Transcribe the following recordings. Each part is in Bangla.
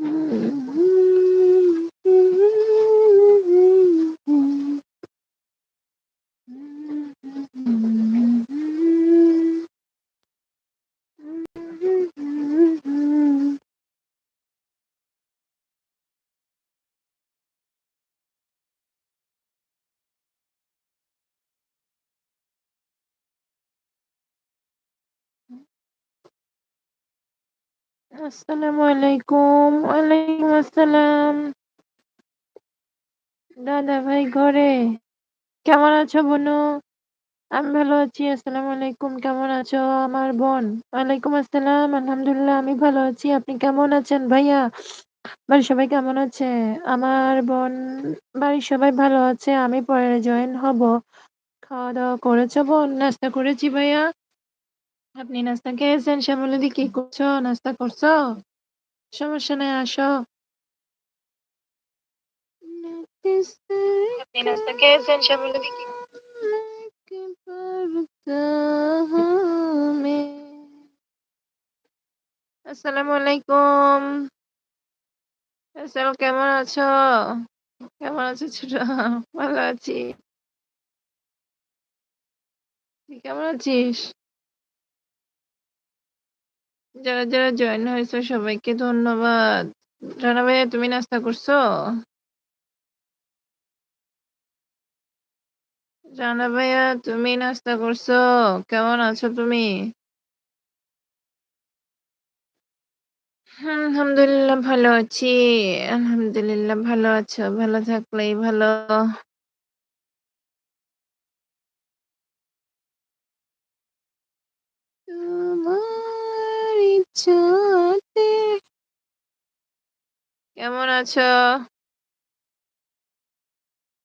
嗯嗯 আসসালামু আলাইকুম। ওয়ালাইকুম আসসালাম। দাদা ভাই ঘরে। কেমন আছো বনু? আমি ভালো আছি। আসসালামু আলাইকুম। কেমন আছো আমার বোন? ওয়ালাইকুম আসসালাম। আলহামদুলিল্লাহ, আমি ভালো আছি। আপনি কেমন আছেন ভাইয়া? বাড়ির সবাই কেমন আছে? আমার বোন, বাড়ির সবাই ভালো আছে। আমি পরে জয়েন হব। খাওয়া-দাওয়া করেছ বোন? নাস্তা করেছি ভাইয়া। আপনি নাস্তা খেয়েছেন? শ্যামলীদি কি করছ? নাস্তা করছ? সমস্যা নাই, আসো। আপনি নাস্তা খেয়েছেন? শ্যামলীদি আসসালামু আলাইকুম। ফয়সাল কেমন আছো? কেমন আছো ছোট? ভালো আছি। তুই কেমন আছিস? যারা, যারা জয়েন হয়েছো সবাইকে ধন্যবাদ। রানা ভাইয়া তুমি নাস্তা করছ? রানা ভাইয়া তুমি নাস্তা করছ? কেমন আছো তুমি? হুম, আলহামদুলিল্লাহ ভালো আছি। আলহামদুলিল্লাহ ভালো আছো। ভালো থাকলেই ভালো। তোমার ইচ্ছাতে কেমন আছো?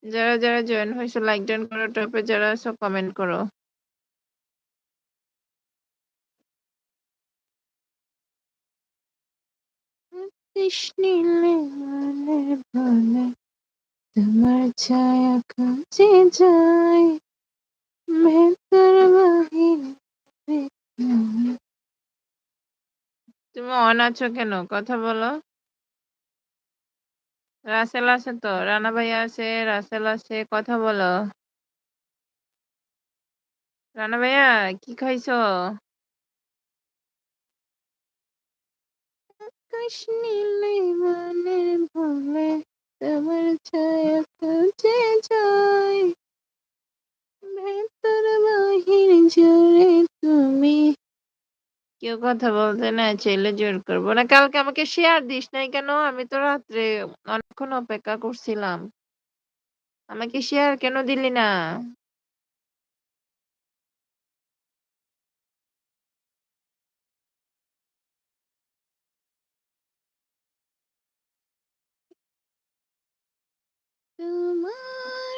যারা, যারা জয়েন হয়েছো লাইক ডান করো। টপে যারা আছো কমেন্ট করো। তোমার ছায়া খুঁজে যাই ভেতর বাহিরে তুমি অন আছো কেন কথা বলো রাসেল আছে তো? রানা ভাইয়া আছে, রাসেল আছে, কথা বলো। রানা ভাইয়া, কি খাইছো? আকাশ তোমার ছায়া যাই ভেতর বাহির তুমি কেউ কথা বলতে না, চাইলে জোর করব না। কালকে আমাকে শেয়ার দিস নাই কেন? আমি তো রাত্রে অনেকক্ষণ অপেক্ষা করছিলাম। আমাকে শেয়ার কেন দিলি না? তোমার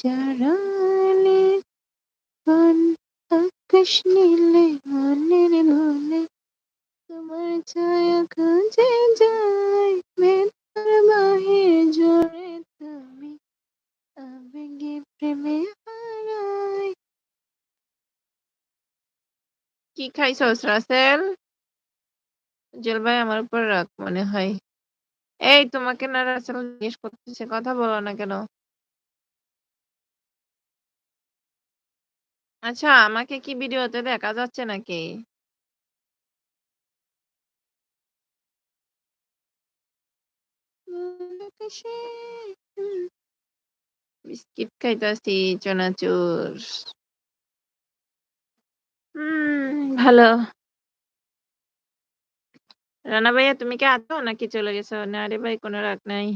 জানালে কোন আকাশ নীলে মনের মনে তোমার ছায়া খুঁজে যায় ভেতর বাহির জুড়ে তুমি আবেগে প্রেমে হারাই কি খাইছস, রাসেল? জেল আমার উপর রাগ মনে হয়। এই, তোমাকে না রাসেল জিজ্ঞেস করতেছে, কথা বলো না কেন? আচ্ছা আমাকে কি ভিডিওতে দেখা যাচ্ছে নাকি? বিস্কিট খাইতাছি, চনাচুর। হুম, ভালো। রানা ভাইয়া, তুমি কি আছো নাকি চলে গেছো? না রে ভাই, কোনো রাগ নাই।